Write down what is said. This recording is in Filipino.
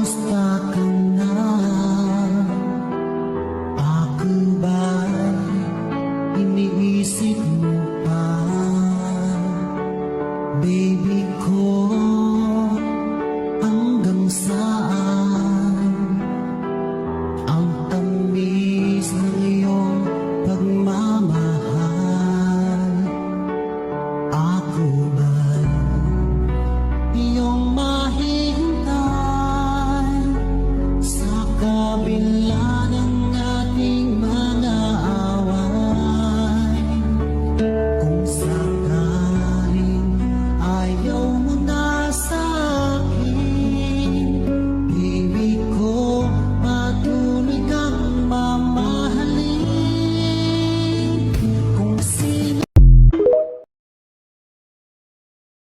Kumusta ka na? Iniisip mo pa? Baby ko بالله